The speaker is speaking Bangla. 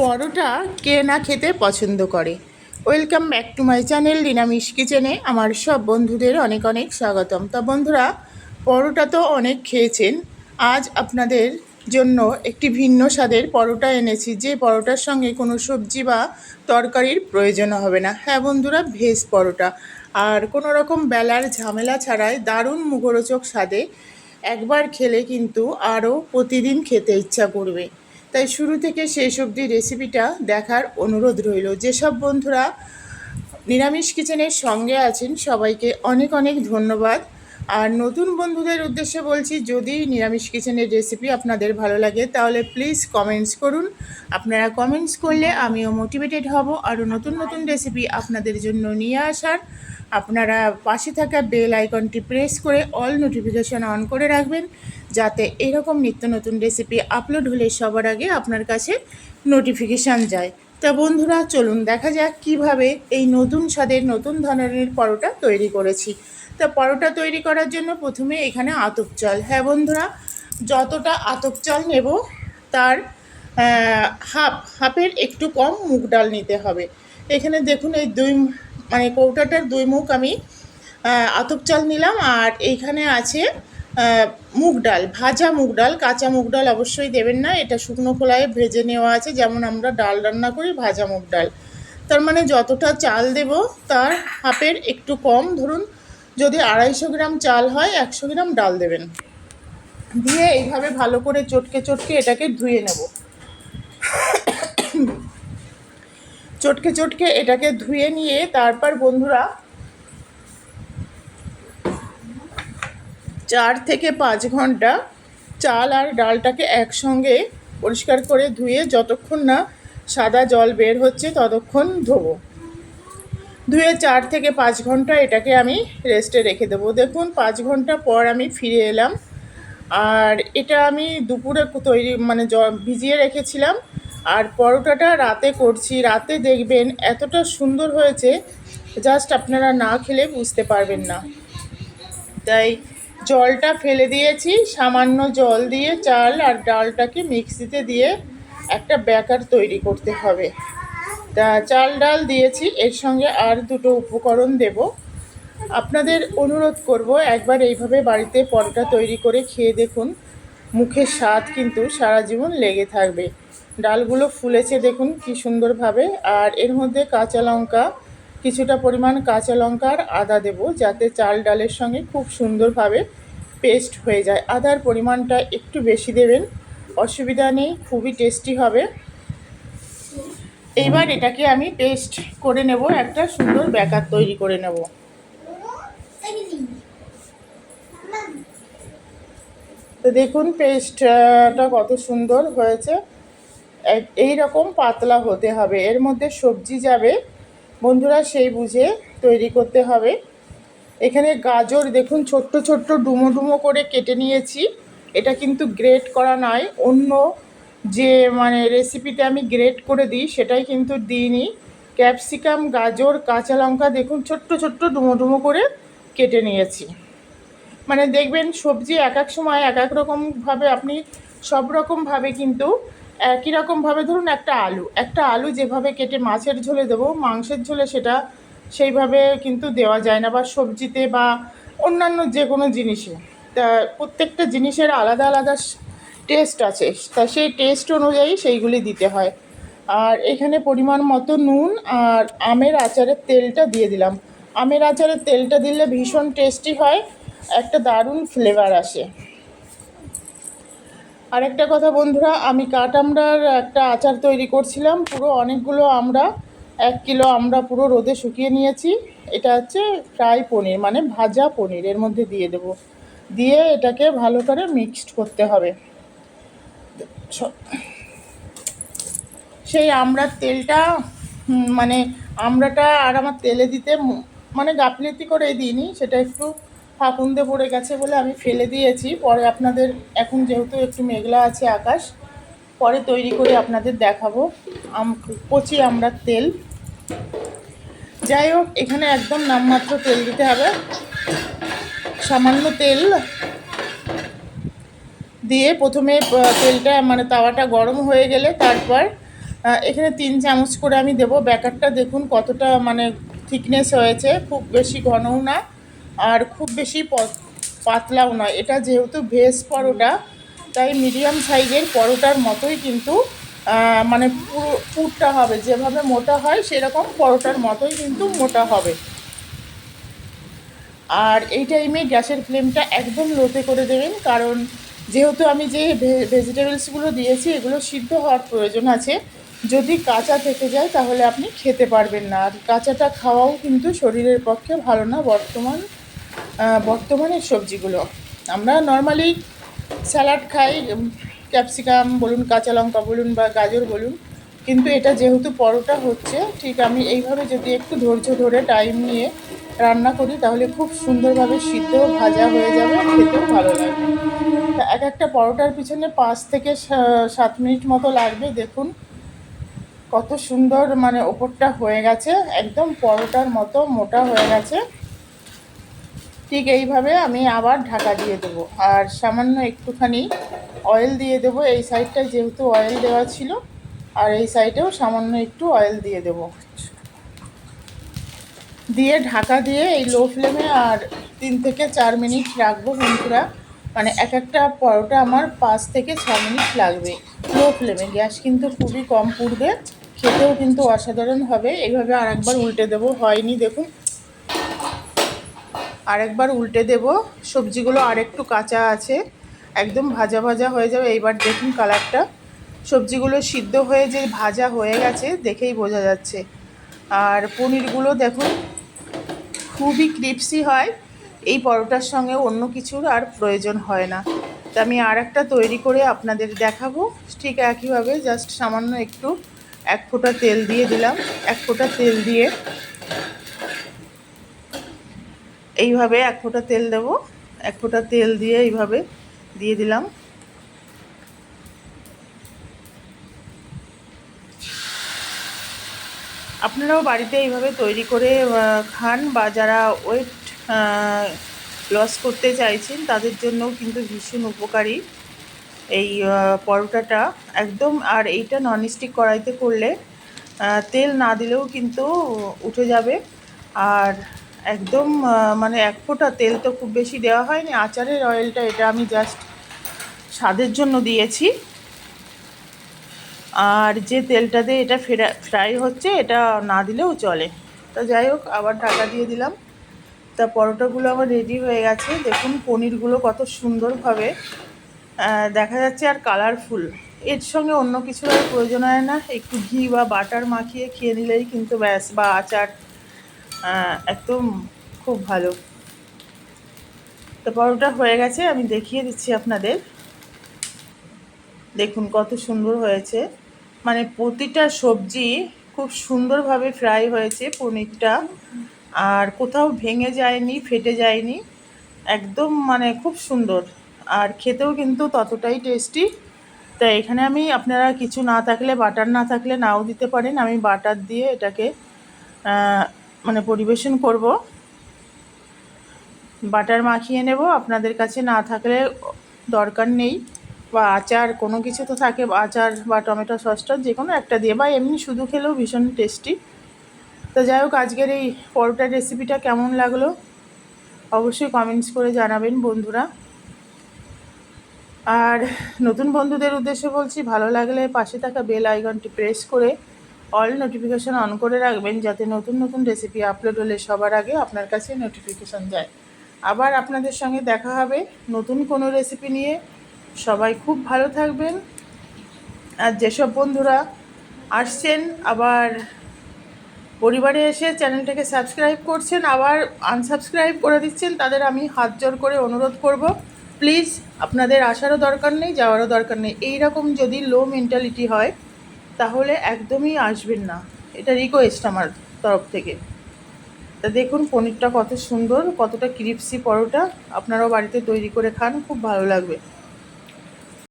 পরোটা কে না খেতে পছন্দ করে। Welcome back to my channel নিরামিষ কিচেনে আমার সব বন্ধুদের অনেক অনেক স্বাগতম। তা বন্ধুরা, পরোটা তো অনেক খেয়েছেন। আজ আপনাদের জন্য একটি ভিন্ন স্বাদের পরোটা এনেছি, যে পরোটার সঙ্গে কোনো সবজি বা তরকারির প্রয়োজন হবে না। হ্যাঁ বন্ধুরা, ভেজ পরোটা। আর কোনো রকম বেলার ঝামেলা ছাড়াই দারুণ মুখরোচক স্বাদে একবার খেলে কিন্তু আরও প্রতিদিন খেতে ইচ্ছা করবে। তাই শুরু থেকে শেষ অবধি রেসিপিটা দেখার অনুরোধ রইল। যেসব বন্ধুরা নিরামিষ কিচেনের সঙ্গে আছেন, সবাইকে অনেক অনেক ধন্যবাদ। আর নতুন বন্ধুদের উদ্দেশ্যে বলছি, যদি নিরামিষ কিচেনের রেসিপি আপনাদের ভালো লাগে, তাহলে প্লিজ কমেন্টস করুন। আপনারা কমেন্টস করলে আমিও মোটিভেটেড হব। আরও নতুন নতুন রেসিপি আপনাদের জন্য নিয়ে আসার আপনারা পাশে থাকা বেল আইকনটি প্রেস করে অল নোটিফিকেশন অন করে রাখবেন, যাতে এরকম নিত্য নতুন রেসিপি আপলোড হলে সবার আগে আপনার কাছে নোটিফিকেশান যায়। তা বন্ধুরা, চলুন দেখা যাক কীভাবে এই নতুন স্বাদের নতুন ধরনের পরোটা তৈরি করেছি। তা পরোটা তৈরি করার জন্য প্রথমে এখানে আতপ চাল। হ্যাঁ বন্ধুরা, যতটা আতপ চাল নেব, তার হাফ, হাফের একটু কম মুগ ডাল নিতে হবে। এখানে দেখুন এই দুই মানে কৌটাটার দুই মুখ আমি আতপ চাল নিলাম আর এইখানে আছে মুগ ডাল, ভাজা মুগ ডাল, কাঁচা মুগ ডাল অবশ্যই দেবেন না, এটা শুকনো খোলায় ভেজে নেওয়া আছে, যেমন আমরা ডাল রান্না করি, ভাজা মুগ ডাল। তার মানে যতটা চাল দেব তার হাফের একটু কম, ধরুন যদি আড়াইশো গ্রাম চাল হয়, একশো গ্রাম ডাল দেবেন। দিয়ে এইভাবে ভালো করে চটকে চটকে এটাকে ধুয়ে নেব। চটকে চটকে এটাকে ধুয়ে নিয়ে তারপর বন্ধুরা চার থেকে পাঁচ ঘণ্টা চাল আর ডালটাকে একসঙ্গে পরিষ্কার করে ধুয়ে যতক্ষণ না সাদা জল বের হচ্ছে ততক্ষণ ধোবো। ধুয়ে চার থেকে পাঁচ ঘণ্টা এটাকে আমি রেস্টে রেখে দেবো। দেখুন, পাঁচ ঘণ্টা পর আমি ফিরে এলাম। আর এটা আমি দুপুরে তৈরি মানে ভিজিয়ে রেখেছিলাম। আর পরোটাটা রাতে করছি। রাতে দেখবেন এতটা সুন্দর হয়েছে জাস্ট আপনারা না খেলে বুঝতে পারবেন না। তাই জলটা ফেলে দিয়েছি, সামান্য জল দিয়ে চাল আর ডালটাকে মিক্সিতে দিয়ে একটা ব্যাকার তৈরি করতে হবে। তা চাল ডাল দিয়েছি, এর সঙ্গে আর দুটো উপকরণ দেব। আপনাদের অনুরোধ করব একবার এইভাবে বাড়িতে পরোটা তৈরি করে খেয়ে দেখুন। মুখের স্বাদ কিন্তু সারা জীবন লেগে থাকবে। ডালগুলো ফুলেছে দেখুন কি সুন্দরভাবে। আর এর মধ্যে কাঁচা লঙ্কা, কিছুটা পরিমাণ কাঁচা লঙ্কা আর আদা দেব, যাতে চাল ডালের সঙ্গে খুব সুন্দরভাবে পেস্ট হয়ে যায়। আদার পরিমাণটা একটু বেশি দেবেন, অসুবিধা নেই, খুবই টেস্টি হবে। এইবার এটাকে আমি পেস্ট করে নেব, একটা সুন্দর ব্যাকার তৈরি করে নেব। তো দেখুন পেস্টটা কত সুন্দর হয়েছে। এই রকম পাতলা হতে হবে। এর মধ্যে সবজি যাবে। বন্ধুরা সেই বুঝে তৈরি করতে হবে। এখানে গাজর দেখুন ছোট্ট ছোট্ট ডুমো ডুমো করে কেটে নিয়েছি। এটা কিন্তু গ্রেট করা নয়। অন্য যে মানে রেসিপিতে আমি গ্রেট করে দিই, সেটাই কিন্তু দিইনি। ক্যাপসিকাম, গাজর, কাঁচা লঙ্কা দেখুন ছোট্ট ছোট্ট ডুমো ডুমো করে কেটে নিয়েছি। মানে দেখবেন সবজি এক এক সময় এক এক রকমভাবে আপনি সব রকমভাবে কিন্তু একই রকমভাবে ধরুন একটা আলু একটা আলু যেভাবে কেটে মাছের ঝোলে দেবো, মাংসের ঝোলে সেটা সেইভাবে কিন্তু দেওয়া যায় না বা সবজিতে বা অন্যান্য যে কোনো জিনিসে। তা প্রত্যেকটা জিনিসের আলাদা আলাদা টেস্ট আছে, তা সেই টেস্ট অনুযায়ী সেইগুলি দিতে হয়। আর এখানে পরিমাণ মতো নুন আর আমের আচারের তেলটা দিয়ে দিলাম। আমের আচারের তেলটা দিলে ভীষণ টেস্টি হয়। একটা দারুণ ফ্লেভার আসে। আরেকটা কথা বন্ধুরা, আমি কাঠ আমড়ার একটা আচার তৈরি করছিলাম, পুরো অনেকগুলো আমরা, এক কিলো আমরা পুরো রোদে শুকিয়ে নিয়েছি। এটা হচ্ছে ফ্রাই পনির মানে ভাজা পনির, এর মধ্যে দিয়ে দেব। দিয়ে এটাকে ভালো করে মিক্সড করতে হবে। সেই আমড়ার তেলটা মানে আমড়াটা আর আমার তেলে দিতে মানে গাফিলতি করে দিইনি, সেটা একটু ফাকুন্দে পড়ে গেছে বলে আমি ফেলে দিয়েছি। পরে আপনাদের, এখন যেহেতু একটু মেঘলা আছে আকাশ, পরে তৈরি করে আপনাদের দেখাবো। আম, কচি আমড়ার তেল। যাই হোক, এখানে একদম নামমাত্র তেল দিতে হবে। সামান্য তেল দিয়ে প্রথমে তেলটা মানে তাওয়াটা গরম হয়ে গেলে তারপর এখানে তিন চামচ করে আমি দেবো। ব্যাটারটা দেখুন কতটা মানে থিকনেস হয়েছে। খুব বেশি ঘনও না। আর খুব বেশি পাতলাও নয়। এটা যেহেতু ভেজ পরোটা, তাই মিডিয়াম সাইজের পরোটার মতোই কিন্তু মানে পুরো, পুরটা হবে। যেভাবে মোটা হয়, সেরকম পরোটার মতোই কিন্তু মোটা হবে। আর এই টাইমে গ্যাসের ফ্লেমটা একদম লোতে করে দেবেন। কারণ যেহেতু আমি যে ভেজিটেবলসগুলো দিয়েছি, এগুলো সিদ্ধ হওয়ার প্রয়োজন আছে। যদি কাঁচা থেকে যায়, তাহলে আপনি খেতে পারবেন না। আর কাঁচাটা খাওয়াও কিন্তু শরীরের পক্ষে ভালো না। বর্তমান বর্তমানের সবজিগুলো। আমরা নর্মালি স্যালাড খাই ক্যাপসিকাম বলুন, কাঁচা লঙ্কা বলুন বা গাজর বলুন। কিন্তু এটা যেহেতু পরোটা হচ্ছে, ঠিক আমি এইভাবে যদি একটু ধৈর্য ধরে টাইম নিয়ে রান্না করি, তাহলে খুব সুন্দরভাবে সিদ্ধ ভাজা হয়ে যাবে, খেতেও ভালো লাগবে। তা এক একটা পরোটার পিছনে পাঁচ থেকে সাত মিনিট মতো লাগবে। দেখুন কত সুন্দর মানে ওপরটা হয়ে গেছে, একদম পরোটার মতো মোটা হয়ে গেছে। ঠিক এইভাবে আমি আবার ঢাকা দিয়ে দেবো। আর সামান্য একটুখানি অয়েল দিয়ে দেবো। এই সাইডটায় যেহেতু অয়েল দেওয়া ছিল, আর এই সাইডেও সামান্য একটু অয়েল দিয়ে দেবো। দিয়ে ঢাকা দিয়ে এই লো ফ্লেমে আর তিন থেকে চার মিনিট রাখব বন্ধুরা। মানে এক একটা পরোটা আমার পাঁচ থেকে ছ মিনিট লাগবে লো ফ্লেমে গ্যাস কিন্তু খুবই কম পুড়বে, খেতেও কিন্তু অসাধারণ হবে। এইভাবে আর একবার উল্টে দেবো, হয়নি দেখুন। আরেকবার উল্টে দেব। সবজিগুলো আরেকটু কাঁচা আছে। একদম ভাজা ভাজা হয়ে যাবে। এইবার দেখুন কালারটা। সবজিগুলো সিদ্ধ হয়ে যে ভাজা হয়ে গেছে, দেখেই বোঝা যাচ্ছে। আর পনিরগুলো দেখুন, খুবই ক্রিপসি হয়। এই পরোটার সঙ্গে অন্য কিছুর আর প্রয়োজন হয় না। তা আমি আর একটা তৈরি করে আপনাদের দেখাবো। ঠিক একইভাবে জাস্ট সামান্য একটু, এক ফোঁটা তেল দিয়ে দিলাম। এক ফোঁটা তেল দিয়ে এইভাবে এক ফোঁটা তেল দেবো। এক ফোঁটা তেল দিয়ে এইভাবে দিয়ে দিলাম। আপনারাও বাড়িতে এইভাবে তৈরি করে খান বা যারা ওয়েট লস করতে চাইছেন, তাদের জন্যও কিন্তু ভীষণ উপকারী এই পরোটাটা। একদম, আর এইটা ননস্টিক কড়াইতে করলে তেল না দিলেও কিন্তু উঠে যাবে। আর একদম মানে এক ফোঁটা তেল তো খুব বেশি দেওয়া হয়নি। আচারের অয়েলটা এটা আমি জাস্ট স্বাদের জন্য দিয়েছি। আর যে তেলটা দিয়ে এটা ফেরা ফ্রাই হচ্ছে, এটা না দিলেও চলে। তা যাই হোক, আবার ঢাকা দিয়ে দিলাম। তা পরোটাগুলো আমার রেডি হয়ে গেছে। দেখুন পনিরগুলো কত সুন্দরভাবে দেখা যাচ্ছে আর কালারফুল এর সঙ্গে অন্য কিছুর আর প্রয়োজন হয় না। একটু ঘি বা বাটার মাখিয়ে খেয়ে নিলেই কিন্তু ব্যাস, বা আচার একদম খুব ভালো। তো পরোটা হয়ে গেছে, আমি দেখিয়ে দিচ্ছি আপনাদের। দেখুন কত সুন্দর হয়েছে। মানে প্রতিটা সবজি খুব সুন্দরভাবে ফ্রাই হয়েছে পনিরটা। আর কোথাও ভেঙে যায়নি, ফেটে যায়নি। একদম মানে খুব সুন্দর। আর খেতেও কিন্তু ততটাই টেস্টি তাই এখানে আমি আপনারা কিছু না থাকলে, বাটার না থাকলে নাও দিতে পারেন। আমি বাটার দিয়ে এটাকে মানে পরিবেশন করব। বাটার মাখিয়ে নেব। আপনাদের কাছে না থাকলে দরকার নেই। বা আচার কোনো কিছু তো থাকে, আচার বা টমেটো সসটা যে কোনো একটা দিয়ে। বা এমনি শুধু খেলেও ভীষণ টেস্টি। তো যাই হোক, আজকের এই পরোটার রেসিপিটা কেমন লাগল? অবশ্যই কমেন্টস করে জানাবেন বন্ধুরা। আর নতুন বন্ধুদের উদ্দেশ্যে বলছি, ভালো লাগলে পাশে থাকা বেল আইকনটি প্রেস করে অল নোটিফিকেশান অন করে রাখবেন যাতে নতুন নতুন রেসিপি আপলোড হলে সবার আগে আপনার কাছে নোটিফিকেশান যায়। আবার আপনাদের সঙ্গে দেখা হবে নতুন কোনো রেসিপি নিয়ে। সবাই খুব ভালো থাকবেন। আর যেসব বন্ধুরা আসছেন, আবার পরিবারে এসে চ্যানেলটাকে সাবস্ক্রাইব করছেন, আবার আনসাবস্ক্রাইব করে দিচ্ছেন, তাদের আমি হাত জোর করে অনুরোধ করব। প্লিজ আপনাদের আসারও দরকার নেই, যাওয়ারও দরকার নেই। এই রকম যদি লো মেন্টালিটি হয় তাহলে একদমই আসবেন না। এটা রিকোয়েস্ট আমার তরফ থেকে। তা দেখুন পনিরটা কত সুন্দর, কতটা ক্রিপসি পরোটা। আপনারাও বাড়িতে তৈরি করে খান, খুব ভালো লাগবে।